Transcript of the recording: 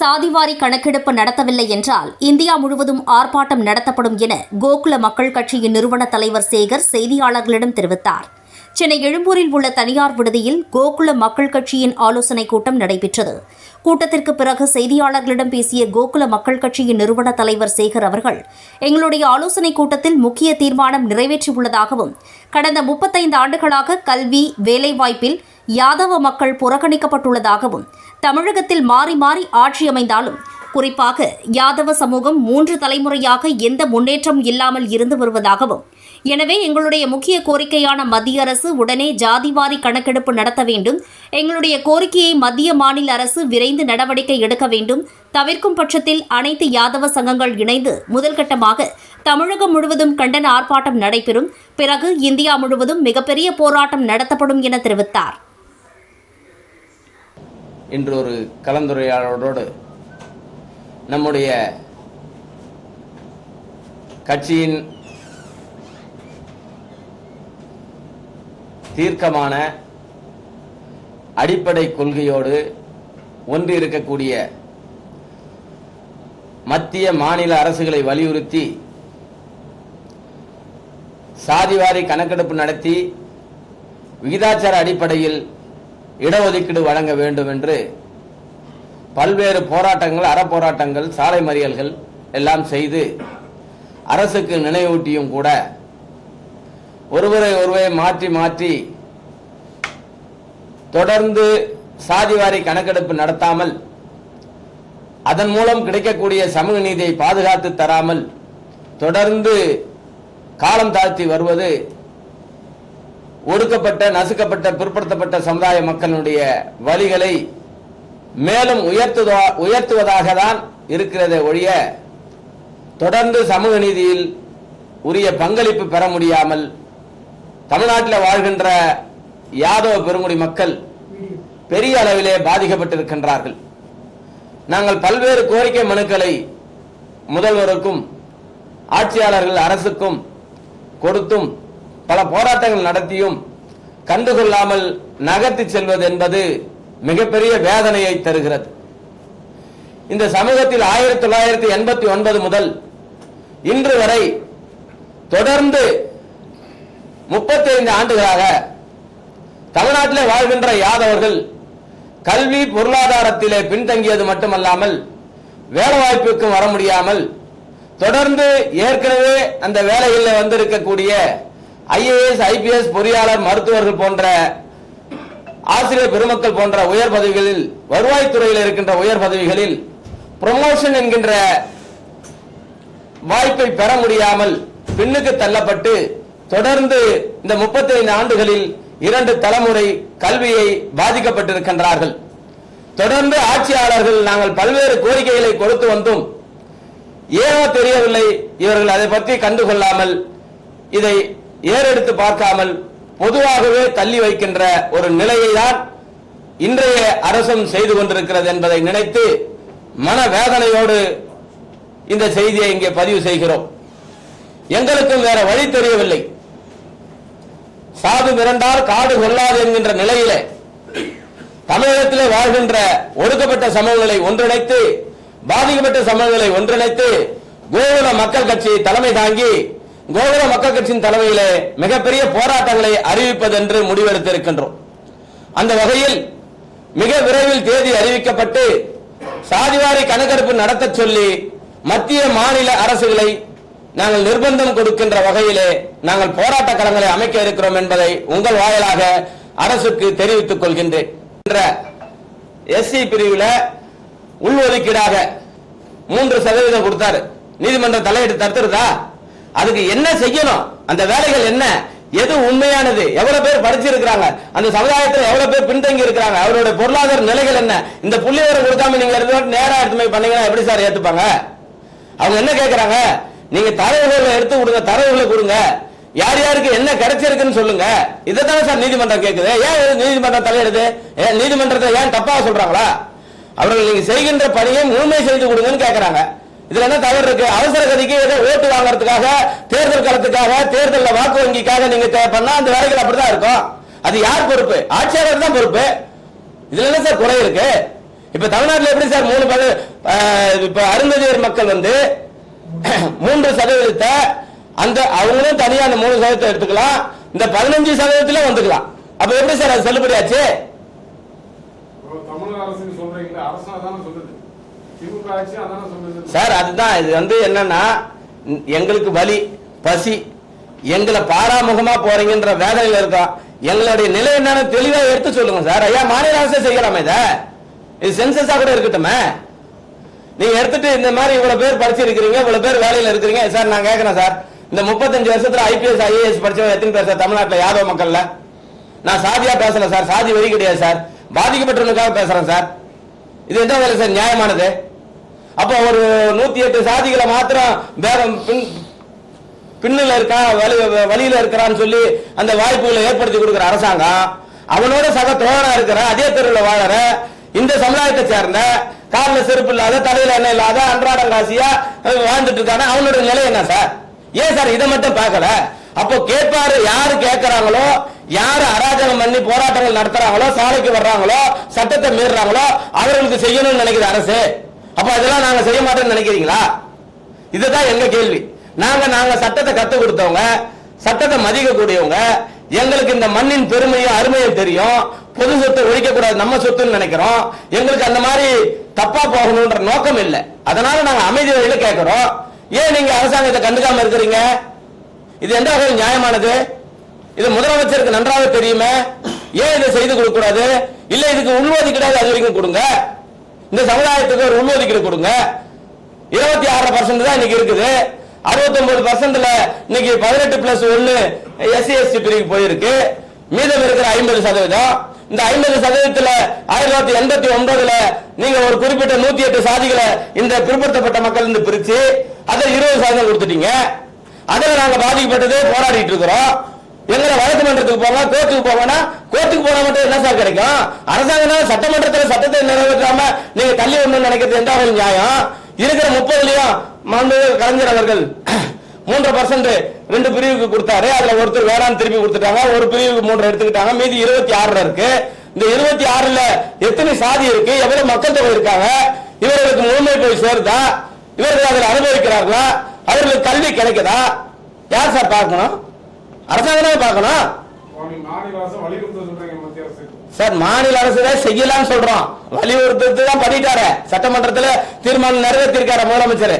சாதிவாரி கணக்கெடுப்பு நடத்தவில்லை என்றால் இந்தியா முழுவதும் ஆர்ப்பாட்டம் நடத்தப்படும் என கோகுல மக்கள் கட்சியின் நிறுவன தலைவர் சேகர் செய்தியாளர்களிடம் தெரிவித்தார். சென்னை எழும்பூரில் உள்ள தனியார் விடுதியில் கோகுல மக்கள் கட்சியின் ஆலோசனைக் கூட்டம் நடைபெற்றது. கூட்டத்திற்கு பிறகு செய்தியாளர்களிடம் பேசிய கோகுல மக்கள் கட்சியின் நிறுவன தலைவர் சேகர் அவர்கள் எங்களுடைய ஆலோசனைக் கூட்டத்தில் முக்கிய தீர்மானம் நிறைவேற்றியுள்ளதாகவும் கடந்த முப்பத்தைந்து ஆண்டுகளாக கல்வி வேலைவாய்ப்பில் யாதவ மக்கள் புறக்கணிக்கப்பட்டுள்ளதாகவும் தமிழகத்தில் மாறி மாறி ஆட்சி அமைந்தாலும் குறிப்பாக யாதவ சமூகம் மூன்று தலைமுறையாக எந்த முன்னேற்றம் இல்லாமல் இருந்து வருவதாகவும் எனவே எங்களுடைய முக்கிய கோரிக்கையான மத்திய அரசு உடனே ஜாதிவாரி கணக்கெடுப்பு நடத்த வேண்டும் எங்களுடைய கோரிக்கையை மத்திய மாநில அரசு விரைந்து நடவடிக்கை எடுக்க வேண்டும் தவிர்க்கும் பட்சத்தில் அனைத்து யாதவ சங்கங்கள் இணைந்து முதல்கட்டமாக தமிழகம் முழுவதும் கண்டன ஆர்ப்பாட்டம் நடைபெறும் பிறகு இந்தியா முழுவதும் மிகப்பெரிய போராட்டம் நடத்தப்படும் என தெரிவித்தார். இன்று ஒரு கலந்துரையாடலோடு நம்முடைய கட்சியின் தீர்க்கமான அடிப்படை கொள்கையோடு ஒன்று இருக்கக்கூடிய மத்திய மாநில அரசுகளை வலியுறுத்தி சாதிவாரி கணக்கெடுப்பு நடத்தி விகிதாச்சார அடிப்படையில் இடஒதுக்கீடு வழங்க வேண்டும் என்று பல்வேறு போராட்டங்கள் அறப்போராட்டங்கள் சாலை மறியல்கள் எல்லாம் செய்து அரசுக்கு நினைவூட்டியும் கூட ஒருவரை ஒருவரை மாற்றி மாற்றி தொடர்ந்து சாதிவாரி கணக்கெடுப்பு நடத்தாமல் அதன் மூலம் கிடைக்கக்கூடிய சமூக நீதியை பாதுகாத்து தராமல் தொடர்ந்து காலம் தாழ்த்தி வருவது ஒடுக்கப்பட்ட நசுக்கப்பட்ட பிற்படுத்தப்பட்ட சமுதாய மக்களுடைய வழிகளை மேலும் உயர்த்துவா உயர்த்துவதாக தான் இருக்கிறதே ஒழிய தொடர்ந்து சமூக நீதியில் உரிய பங்களிப்பு பெற முடியாமல் தமிழ்நாட்டில் வாழ்கின்ற யாதவ பெருங்குடி மக்கள் பெரிய அளவிலே பாதிக்கப்பட்டிருக்கின்றார்கள். நாங்கள் பல்வேறு கோரிக்கை மனுக்களை முதல்வருக்கும் ஆட்சியாளர்கள் அரசுக்கும் கொடுத்தும் பல போராட்டங்கள் நடத்தியும் கண்டுகொள்ளாமல் நகர்த்தி செல்வது என்பது மிகப்பெரிய வேதனையை தருகிறது. இந்த சமூகத்தில் ஆயிரத்தி தொள்ளாயிரத்தி எண்பத்தி ஒன்பது முதல் இன்று வரை தொடர்ந்து முப்பத்தி ஐந்து ஆண்டுகளாக தமிழ்நாட்டிலே வாழ்கின்ற யாதவர்கள் கல்வி பொருளாதாரத்திலே பின்தங்கியது மட்டுமல்லாமல் வேலைவாய்ப்புக்கும் வர முடியாமல் தொடர்ந்து ஏற்கனவே அந்த வேலைகளில் வந்திருக்கக்கூடிய ஐஏஎஸ் ஐபிஎஸ் பொறியாளர் மருத்துவர்கள் போன்ற ஆசிரியர் பெருமக்கள் போன்ற உயர் பதவிகளில் வருவாய்த்துறையில் இருக்கின்ற உயர் பதவிகளில் ப்ரொமோஷன் என்கின்ற வாய்ப்பை பெற முடியாமல் பின்னுக்கு தள்ளப்பட்டு தொடர்ந்து இந்த 35 ஆண்டுகளில் இரண்டு தலைமுறை கல்வியை பாதிக்கப்பட்டிருக்கின்றார்கள். தொடர்ந்து ஆட்சியாளர்கள் நாங்கள் பல்வேறு கோரிக்கைகளை கொடுத்து வந்தும் ஏனோ தெரியவில்லை இவர்கள் அதை பற்றி கண்டுகொள்ளாமல் இதை ஏறெடுத்து பார்க்காமல் பொதுவாகவே தள்ளி வைக்கின்ற ஒரு நிலையை தான் இன்றைய அரசும் செய்து கொண்டிருக்கிறது என்பதை நினைத்து மனவேதனையோடு இந்த செய்தியை இங்கே பதிவு செய்கிறோம். எங்களுக்கும் வேற வழி தெரியவில்லை. சாது மிரண்டால் காடு கொள்ளாது என்கின்ற நிலையிலே தமிழகத்திலே வாழ்கின்ற ஒடுக்கப்பட்ட சமூகங்களை ஒன்றிணைத்து பாதிக்கப்பட்ட சமூகங்களை ஒன்றிணைத்து கோகுல மக்கள் கட்சி தலைமை தாங்கி கோகுல மக்கள் கட்சியின் தலைமையிலே மிகப்பெரிய போராட்டங்களை அறிவிப்பது என்று முடிவெடுத்திருக்கின்றோம். அந்த வகையில் மிக விரைவில் தேதி அறிவிக்கப்பட்டு சாதிவாரி கணக்கெடுப்பு நடத்தச் சொல்லி மத்திய மாநில அரசுகளை நாங்கள் நிர்பந்தம் கொடுக்கின்ற வகையிலே நாங்கள் போராட்ட களங்களை அமைக்க இருக்கிறோம் என்பதை உங்கள் வாயிலாக அரசுக்கு தெரிவித்துக் கொள்கின்றேன். என்ற எஸ்சி பிரிவில் உள்ஒதுக்கீடாக மூன்று சதவீதம் கொடுத்தாரு. நீதிமன்றம் தலையிட்டு தடுத்துருதா? அதுக்கு என்ன செய்யணும்? அந்த வேலைகள் என்ன? எது உண்மையானது? எவ்வளவு பேர் படிச்சிருக்கிறாங்க? அந்த சமுதாயத்தில் எவ்வளவு பேர் பின்தங்கி இருக்கிறாங்க? அவருடைய பொருளாதார நிலைகள் என்ன? இந்த புள்ளி விவரம் கொடுக்காம நீங்க ரெண்டு நேரா எடுத்து போய் பண்ணீங்கன்னா எப்படி சார் ஏத்துப்பாங்க? அவங்க என்ன கேட்கறாங்க நீங்க தரவுகளை எடுத்து கொடுங்க தரவுகளை கொடுங்க. யார் யாருக்கு என்ன கிடைச்சிருக்குன்னு சொல்லுங்க. தானே சார் நீதிமன்றம் கேட்குது ஏன் நீதிமன்றம் தலையிடுது? ஏன் நீதிமன்றத்தை ஏன் தப்பாக சொல்றாங்களா? அவர்கள் நீங்க செய்கின்ற பணியை முழுமை செய்து கொடுங்கன்னு கேட்கறாங்க இதுல என்ன தவறு இருக்கு? அவசர கதிக்கு ஏதோ ஓட்டு வாங்குறதுக்காக தேர்தல் களத்துக்காக தேர்தலில் வாக்கு வங்கிக்காக நீங்க தே- பண்ணா அந்த வேலைகள் அப்படிதான் இருக்கும். அது யார் பொறுப்பு? ஆட்சியாளர் தான் பொறுப்பு. இதுல என்ன சார் குறை இருக்கு? இப்ப தமிழ்நாட்டில் எப்படி சார் மூணு பத இப்ப அருந்ததியர் மக்கள் வந்து மூன்று சதவீதத்தை அந்த அவங்களும் தனியா அந்த மூணு சதவீதத்தை எடுத்துக்கலாம். இந்த பதினஞ்சு சதவீதத்துல வந்துக்கலாம். அப்ப எப்படி சார் அது செல்லுபடியாச்சு? தமிழக அரசு சொல்றீங்களா அரசு சொல்லுது திமுக ஆட்சி அதானே சொல்லுது சார் அதுதான். இது வந்து என்னன்னா எங்களுக்கு வலி பசி எங்களை பாராமுகமா போறீங்கன்ற வேதனையில இருக்கோம் எங்களுடைய நிலை என்னன்னு தெளிவா எடுத்து சொல்லுங்க சார். ஐயா மாநில அரசு செய்யலாமே இதை? இது சென்சஸா கூட இருக்கட்டுமே. நீங்க எடுத்துட்டு இந்த மாதிரி இவ்வளவு பேர் படிச்சிருக்கிறீங்க இவ்வளவு பேர் வேலையில இருக்கிறீங்க. சார் நான் கேட்கறேன் சார். இந்த முப்பத்தஞ்சு வருஷத்துல ஐபிஎஸ் ஐஏஎஸ் படிச்சவங்க எத்தனை பேர் சார் தமிழ்நாட்டில்? யாதவ மக்கள்ல? நான் சாதியா பேசல சார். சாதி வழி கிடையாது சார். பாதிக்கப்பட்டவனுக்காக பேசுறேன் சார். இது எந்த வேலை சார்? நியாயமானது? அப்போ ஒரு நூத்தி எட்டு சாதிகளை மாத்திரம் பேரம் பின் பின்னில் இருக்கா வழி வழியில இருக்கிறான்னு சொல்லி அந்த வாய்ப்புகளை ஏற்படுத்தி கொடுக்குற அரசாங்கம் அவனோட சக தோழனா இருக்கிற அதே தெருவில் வாழற இந்த சமுதாயத்தை சேர்ந்த கார்ல செருப்பு இல்லாத தலையில எண்ணெய் இல்லாத அன்றாடம் காசியா வாழ்ந்துட்டு இருக்கான அவனோட நிலை என்ன சார்? ஏன் சார் இதை மட்டும் பார்க்கல? அப்போ கேட்பாரு யாரு கேட்கிறாங்களோ யாரு அராஜகம் பண்ணி போராட்டங்கள் நடத்துறாங்களோ சாலைக்கு வர்றாங்களோ சட்டத்தை மீறுறாங்களோ அவர்களுக்கு செய்யணும்னு நினைக்கிற அரசு. அப்ப அதெல்லாம் நாங்க செய்ய மாட்டோம்னு நினைக்கிறீங்களா? இதுதான் எங்க கேள்வி. நாங்க நாங்க சட்டத்தை கத்து கொடுத்தவங்க சட்டத்தை மதிக்க கூடியவங்க எங்களுக்கு இந்த மண்ணின் பெருமையும் அருமையும் தெரியும். பொது சொத்தை ஒழிக்க கூடாது நம்ம சொத்துன்னு நினைக்கிறோம். எங்களுக்கு அந்த மாதிரி தப்பா போகணும்ன்ற நோக்கம் இல்லை. அதனால நாங்க அமைதி வழியில கேட்கிறோம் ஏன் நீங்க அரசாங்கத்தை கண்டுக்காம இருக்கிறீங்க? இது எந்த வகையில் நியாயமானது? இது முதலமைச்சருக்கு நன்றாக தெரியுமே. ஏன் இதை செய்து கொடுக்க கூடாது இல்ல இதுக்கு உள்ஒதுக்கீடாது அது வரைக்கும் கொடுங்க. இந்த சமுதாயத்துக்கு ஒரு உள்ஒதுக்கீடு கொடுங்க. இருபத்தி ஆறு பர்சன்ட் தான் இன்னைக்கு இருக்குது. அறுபத்தொன்பது பர்சன்ட்ல இன்னைக்கு பதினெட்டு பிளஸ் ஒன்னு எஸ்சி எஸ்டி பிரிவு போயிருக்கு. மீதம் இருக்கிற ஐம்பது சதவீதம். இந்த ஐம்பது சதவீதத்துல ஆயிரத்தி தொள்ளாயிரத்தி எண்பத்தி ஒன்பதுல நீங்க ஒரு குறிப்பிட்ட நூத்தி எட்டு சாதிகளை இந்த பிற்படுத்தப்பட்ட மக்கள் இருந்து பிரிச்சு அதை இருபது சதவீதம் கொடுத்துட்டீங்க. அதில் நாங்க பாதிக்கப்பட்டது போராடிட்டு இருக்கிறோம். எங்களை வழக்கு மன்றத்துக்கு போவோம் கோர்ட்டுக்கு போவோம்னா கோர்ட்டுக்கு போனா மட்டும் என்ன சார் கிடைக்கும்? அரசாங்கம் சட்டமன்றத்தில் சட்டத்தை நிறைவேற்றாம நீங்க தள்ளி ஒண்ணு நினைக்கிறது எந்த ஒரு நியாயம்? இருக்கிற முப்பதுலயும் மாண்பு கலைஞர் அவர்கள் மூன்று பர்சன்ட் ரெண்டு பிரிவுக்கு கொடுத்தாரு. அதுல ஒருத்தர் வேளாண் திருப்பி கொடுத்துட்டாங்க. ஒரு பிரிவுக்கு மூன்று எடுத்துக்கிட்டாங்க. மீதி இருபத்தி ஆறுல இருக்கு. இந்த இருபத்தி ஆறுல எத்தனை சாதி இருக்கு? எவ்வளவு மக்கள் தொகை இருக்காங்க? இவர்களுக்கு முழுமை போய் சேருதா? இவர்கள் அதில் அனுபவிக்கிறார்களா? அவர்களுக்கு கல்வி கிடைக்குதா? யார் சார் பார்க்கணும்? அரசாங்கம் பார்க்கணும். சார் மாநில அரசு தான் செய்யலாம்னு சொல்றோம். வலியுறுத்தி தான் பண்ணிட்டாரு. சட்டமன்றத்துல தீர்மானம் நிறைவேற்றிருக்காரு முதலமைச்சர்.